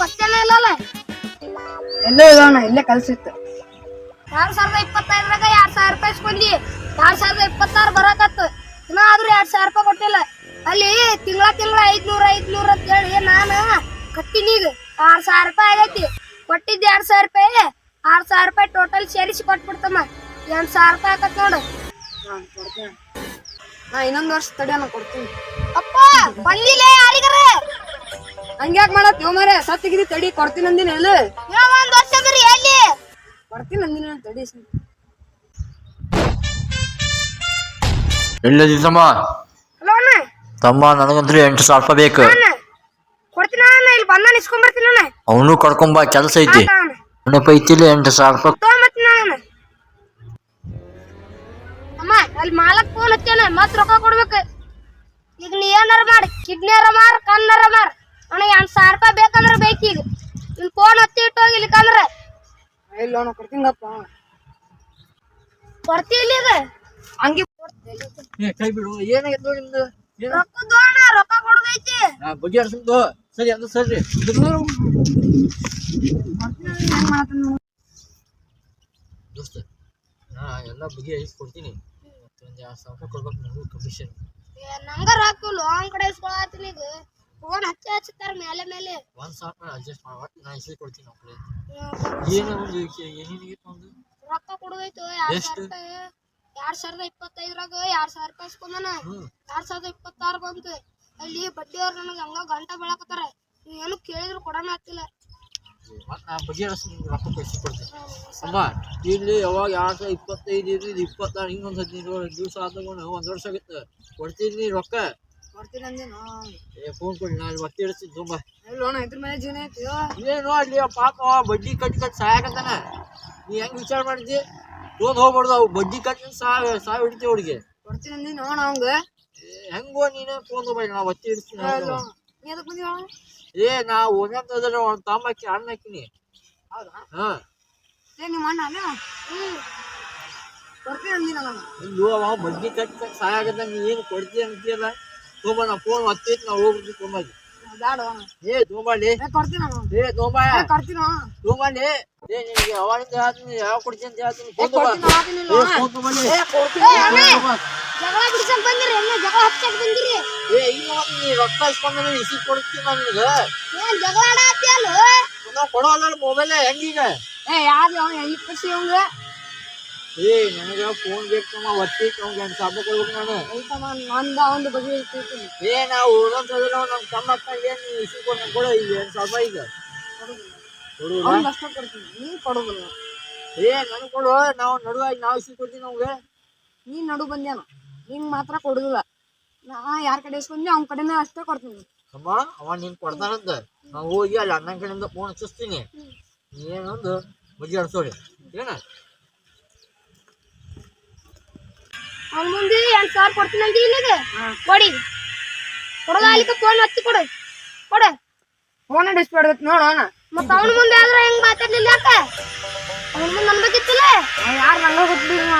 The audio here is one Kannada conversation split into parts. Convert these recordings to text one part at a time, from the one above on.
ಪತ್ತೆನೇ ಇಲ್ಲಲ್ಲ ಎಲ್ಲೇ ಇದಾವಣ ಇಲ್ಲೇ ಕಲ್ಸಿತ್ತು ಎರಡ್ ಸಾವಿರದ ಇಪ್ಪತ್ತೈದರಾಗ ಎರಡ್ ಸಾವಿರ ರೂಪಾಯಿ ಇಸ್ಕೊಂಡಿ ಎರಡ್ ಸಾವಿರದ ಇಪ್ಪತ್ತಾರು ಬರಕತ್ತು. ಇನ್ನೂ ಆದ್ರೂ ಎರಡ್ ಸಾವಿರ ರೂಪಾಯಿ ಕೊಟ್ಟಿಲ್ಲ. ಅಲ್ಲಿ ತಿಂಗಳ ತಿಂಗಳ ಐದ್ನೂರ ಐದ್ನೂರ ಅಂತ ಹೇಳಿ ನಾನು ಕಟ್ಟಿನಿ ಈಗ. ಆರ್ ಸಾವಿರ ರೂಪಾಯಿ ಆಗೈತಿ. ಕೊಟ್ಟಿದ್ದೆ ಎರಡ್ ಸಾವಿರ ರೂಪಾಯಿ. ಆರ್ ಸಾವಿರ ರೂಪಾಯಿ ಟೋಟಲ್ ಸೇರಿಸಿ ಕೊಟ್ಬಿಡ್ತಮ್ಮ. ಎಂಟ್ ಸಾವಿರ ರೂಪಾಯಿ ಆಗತ್ ನೋಡು. ನಾ ಇನ್ನೊಂದ್ ವರ್ಷ ತಡಿಯೋಣ ಕೊಡ್ತೀನಿ. ಅಪ್ಪ ಬಂದಿಲ್ಲ ಯಾರಿಗಾರ? ಹಂಗ್ಯಾಕ್ ಮಾಡತ್ತೀವ ಮರೆ ಸತ್ತಿಗಿದಿ ತಡಿ ಕೊಡ್ತೀನಿ ಅಂದಿನ ಎಲ್ಲ? ಒಂದ್ ವರ್ಷ ಬರೀ ಎಲ್ಲಿ? ಕೊಡ್ತೀನಿ ಅಂದಿನ ತಡಿ. ಎಲ್ಲದಿ ತಮ್ಮ? ಹಲೋ ಅಣ್ಣ. ತಮ್ಮ ನನಗಂತೂ ಎಂಟು ಸಾವಿರ ರೂಪಾಯಿ ಬೇಕು. ಅಣ್ಣ ಕೊಡ್ತೀನಿ ಅಣ್ಣ ಇಲ್ಲಿ ಬಂದ ಇಸ್ಕೊಂಬರ್ತೀನಿ ಅಣ್ಣ. ಅವನು ಕಡ್ಕೊಂಬ ಕೆಲಸ ಐತಿ. ನೆನಪ ಐತಿಲ್ಲ ಎಂಟು ಸಾವಿರ ರೂಪಾಯಿ. ಅಲ್ಲಿ ಮಾಲಕ್ ಫೋನ್ ಹಚ್ಚೇನ ಮತ್ ರೊಕ್ಕ ಕೊಡ್ಬೇಕು. ಈಗ ನೀ ಏನಾರ ಮಾಡಿ ಕಿಡ್ನಿಯರ ಮಾರ್ ಕಣ್ಣಾರ ಮಾರ್. ಅಣ್ಣ ಎಂಟು ಸಾವಿರ ರೂಪಾಯಿ ಬೇಕಂದ್ರೆ ಬೇಕೀಗ. ನಿನ್ ಫೋನ್ ಹತ್ತಿ ಇಟ್ಟು ಹೋಗಿ ಇಲ್ಲಿಕಂದ್ರೆ. ಇಲ್ಲ ಅಣ್ಣ ಕೊಡ್ತೀನಪ್ಪ. ಕೊಡ್ತಿ ಇಲ್ಲಿ ಈಗ. ಹಂಗೆ ಕೈ ಬಿಡು. ಏನಾಗಿತ್ತು ನಿಮ್ದು? ಅಣ್ಣ ರೊಕ್ಕ ಕೊಡೋದೈತಿ. ಬಗೆಹರಿಸ್ದು ಸರಿ ಅದು ಸರಿ. ದೋಸ್ತ ನಾ ಎಲ್ಲ ಬಗೆಹರಿಸಿ ಕೊಡ್ತೀನಿ ಮತ್ತೊಂದು ಎರಡು ಸಾವಿರ ರೂಪಾಯಿ ಕೊಡ್ಬೇಕು ನನಗೂ ಕಮಿಷನ್ ಏ, ನಂಗ ರೊಕ್ಕ ಲೋನ್ ಕಡೆ ಇಸ್ಕೊಳತ್ತೀನಿ ಈಗ ಫೋನ್ ಹಚ್ಚಿ ಹಚ್ತಾರ ಮೇಲೆ ಮೇಲೆ. ಒಂದು ಸಾವಿರ ರೂಪಾಯಿ ಅಡ್ಜಸ್ಟ್ ನಾನು ಇಸ್ಲಿ ಕೊಡ್ತೀನಿ ಅವ್ರ ಕಡೆ. ಹ್ಮ್. ಏನು ಒಂದು ಏನೇನಿಗಿತ್ತು ಒಂದು ರೊಕ್ಕ ಕೊಡೋದೈತು ಎರಡ್? ಸಾವಿರ ರೂಪಾಯಿ. ಎರಡ್ ಸಾವಿರದ ಇಪ್ಪತ್ತೈದರಾಗ ಎರಡ್ ಸಾವಿರ ರೂಪಾಯಿ ಇಸ್ಕೊಂಡಾನ ಎರಡ್ ಸಾವಿರದ ಇಪ್ಪತ್ತಾರು ಬಂತು. ಅಲ್ಲಿ ಬಡ್ಡಿ ಅವ್ರು ನನಗೆ ಹಂಗ ಗಂಟ ಬೆಳಕತ್ತಾರ. ಏನು ಕೇಳಿದ್ರು ಕೊಡೋಣ ಆಗ್ತಿಲ್ಲ. ಮತ್ತೆ ನಾ ಬಗೆಹರಿಸಿ ನಿಮ್ಗೆ ರೊಕ್ಕ ಕಳಿಸಿ ಕೊಡ್ತೀನಿ. ಅಮ್ಮ ಇಲ್ಲಿ ಯಾವಾಗ ಎರಡು ಸಾವಿರ ಇಪ್ಪತ್ತೈದು ಇದ್ದು ಇಪ್ಪತ್ತಾರು ಹಿಂಗೊಂದು ಹದಿನೈದು ದಿವಸ ಆದಾಗ ಒಂದು ವರ್ಷ ಆಗುತ್ತೆ. ಕೊಡ್ತೀನಿ ರೊಕ್ಕ. ಕೊಡ್ತೀನಿ ಅಂದಿನ ಏ ಫೋನ್ ಕೊಡಿ ನಾನು ಮತ್ತೆ ಇಡಿಸ್ತೀನಿ ತುಂಬ ಮೇಲೆ ಜೀವನ ಏನು ಅಲ್ಲಿ ಪಾಪ ಬಡ್ಡಿ ಕಟ್ಟಿ ಕಟ್ಟಿ ಸಾಯಕತ್ತಾನ. ನೀ ಹೆಂಗ್ ವಿಚಾರ ಮಾಡಿದ್ದಿ? ತೊಗೊಂಡ್ ಹೋಗ್ಬಾರ್ದು ಅವು ಬಡ್ಡಿ ಕಟ್ಟಿ ಸಾವ್ ಸಾವ್ ಹಿಡಿತೀವಿ ಅವ್ರಿಗೆ. ಕೊಡ್ತೀನಿ ಅಣ್ಣ ಅವಂಗ. ಹೆಂಗೋ ನೀನು ಫೋನ್ ಹೋಗ್ಬೇಡಿ ನಾವು ಒತ್ತಿ ಇಡ್ತೀನಿ ನೀ ಏ ನಾ ಒಂದಂತಂದ್ರೆ ಒಂದು ತಮ್ಮ ಹಾಕಿ ಅಣ್ಣ ಹಾಕಿನಿ ಹೌದಾ? ಹಾ. ಏ ನಿಮ್ಮ ಅಣ್ಣ ಅಲ್ಲ? ಅಂದಿನ ಇಲ್ಲೂ ಅವ ಬಡ್ಡಿ ಕಟ್ಟಿ ಸಹಾಯ ನೀ ಏನು ಕೊಡ್ತೀಯ ಅಂತೀಯಲ್ಲ? ತೋಬ ನಾ ಫೋನ್ ಹತ್ತೈತಿ ನಾವು ಹೋಗ್ಬಿಟ್ಟು ತೊಂಬಾಜಿ ಬ್ಯಾಡ ಏ ತೊಂಬಾಲಿ ಏ ಕೊಡ್ತೀನಿ ನಾನು? ಏ ತೊಂಬ ಏ ಕೊಡ್ತೀನಿ? ಅಣ್ಣ ತೊಂಬಾಲಿ ಏ ನಿನಗೆ ಅವಾಗಿಂದ ಹೇಳ್ತೀನಿ ಯಾವ ಕೊಡ್ತೀನಿ ಅಂತ ಹೇಳ್ತೀನಿ ಏ ಕೊಡ್ತೀನಿ. ಏ ಫೋನ್ ಏ ಕೊಡ್ತೀನಿ. ಜಗಳ ಬಿಡ್ಸಕ್ ಬಂದಿರಿ ಹೆಂಗ ಜಗಳ ಹಚ್ಚಕ್ ಬಂದಿರಿ. ಏ ನೀ ರೊಕ್ಕ ಇಸ್ಕೊಂಡ್ರೆ ಇಸಿ ಕೊಡ್ತೀನಿ ನಾನು ನಿನಗೆ. ಏನ್ ಜಗಳ ಆಡತ್ತಿ ಅಲ್ಲ ಕೊಡೋಲ್ಲ ಮೊಬೈಲ್ ಹೆಂಗೀಗ. ಏ ಯಾರು ಅವನು? ಇಪ್ಪತ್ತು ಅವಂಗ ಏ ನನಗೆ ಫೋನ್ ಬೇಕು ನಮ್ಮ ಒತ್ತಿ ಅವ್ನಿಗೆ ಎಂಟು ಕೊಡ್ಬೇಕು ನಾನು. ಐತಮ್ಮ ನಂದ ಅವಂದು ಬಗ್ಗೆ ಇರ್ತೀನಿ ಏ ನಾವು ನಮ್ಮ ತಮ್ಮ ಕೊಡ್ತೀನಿ ಕೊಡ ಈಗ ಎಂಟು ಈಗ. ಅಷ್ಟೇ ಕೊಡ್ತೀನಿ. ನೀನು ಕೊಡೋದಿಲ್ಲ. ಏ ನನಗೆ ಕೊಡು ನಾವು ನಾವು ಕೊಡ್ತೀನಿ ಅವ್ಗೆ ನೀನು ನಡು ಬಂದ್ಯಾನ? ನಿಂಗೆ ಮಾತ್ರ ಕೊಡೋದಿಲ್ಲ. ನಾ ಯಾರ ಕಡೆ ಇಸ್ಕೊಂಡಿ ಅವ್ನ ಕಡೆನೇ ಅಷ್ಟೇ ಕೊಡ್ತೀನಿ. ಅಮ್ಮ ಅವ ನೀನು ಕೊಡ್ತಾನಂತ. ನಾವು ಹೋಗಿ ಅಲ್ಲಿ ಅಣ್ಣನ ಕಡೆಯಿಂದ ಫೋನ್ ಹಚ್ಚಿಸ್ತೀನಿ. ಏನೊಂದು ಬಗೆ ಹಡ್ಸೋರಿ ಏನ? ಅವ್ನ ಮುಂದೆ ಎಂಟ್ ಸಾವಿರ ಕೊಡ್ತೀನಿ ಅಂತ ಇಲ್ಲಿಗೆ? ಕೊಡಿ. ಕೊಡದ ಅಲ್ಲಿಗೆ ಫೋನ್ ಹಚ್ಚಿ ಕೊಡು. ಕೊಡು. ಫೋನ್ ಡಿಸ್ಪ್ಲೇ ನೋಡೋಣ ಮತ್ತ ಅವನ ಮುಂದೆ ಆದ್ರೆ ಹೆಂಗ್ ಮಾತಾಡ್ಲಿಲ್ಲ ಯಾಕ? ಅವನ ಮುಂದೆ ಅನ್ಬೇಕಿತ್ತಿಲ್ಲ ಯಾರು ನಂಗ ಗೊತ್ತಿಲ್ಲ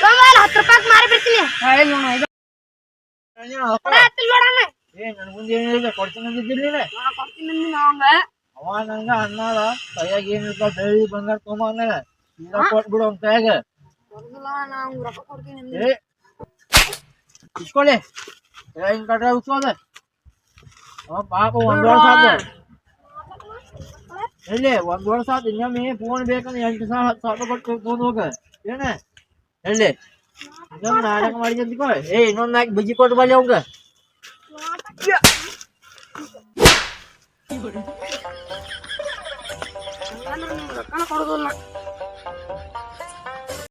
ಸೋಮವಾರ ಹತ್ತು ರೂಪಾಯಿ ಮಾರಿ ಬಿಡ್ತೀನಿ. ಹತ್ತಿಲ್ ನೋಡಣ್ಣ ಏ ನನ್ನ ಮುಂದೆ ಏನಿಲ್ಲ ಕೊಡ್ತೀನಿ ಅಂದಿದ್ದಿಲ್ಲ ನೀನು? ಕೊಡ್ತೀನಿ ಅಂದಿನ ಅವಂಗ ಅವ ನಂಗ ಅಣ್ಣದ ಕೈಯಾಗ ಏನಿರ್ತಾವ ಬೆಳಿ ಬಂಗಾರ ತೊಗೊಂಬ ಅಂದಾನ ಈಗ ಕೊಟ್ಬಿಡು ಅವ್ನ ಕೈಯಾಗ ಏ ಇಸ್ಕೊಳ್ಳಿ. ಹಿಂಗ್ ಕಟ್ರೆ ಉಸ್ಕೋದ. ಅವ ಪಾಪ ಒಂದ್ ವರ್ಷ ಆದ ಎಲ್ಲಿ ಒಂದ್ ವರ್ಷ ಆದ ಇನ್ನೊಮ್ಮೆ ಫೋನ್ ಬೇಕಂದ್ರೆ ಎಂಟು ಸಾವಿರ ಹತ್ತು ಸಾವಿರ ಕೊಟ್ಟು ಫೋನ್ ಹೋಗ. ಏನ? ಎಲ್ಲಿ? ಇನ್ನೊಮ್ಮೆ ನಾಟಕ ಮಾಡಿದ್ದೆ ಅಂತಿಕೋ ಏ ಇನ್ನೊಂದ್ ನಾಲ್ಕು ಬಿಜಿ ಕೊಟ್ಟು ಬಲ್ಲಿ ಅವಂಗ ರೊಕ್ಕನ ಕೊಡೋದಿಲ್ಲ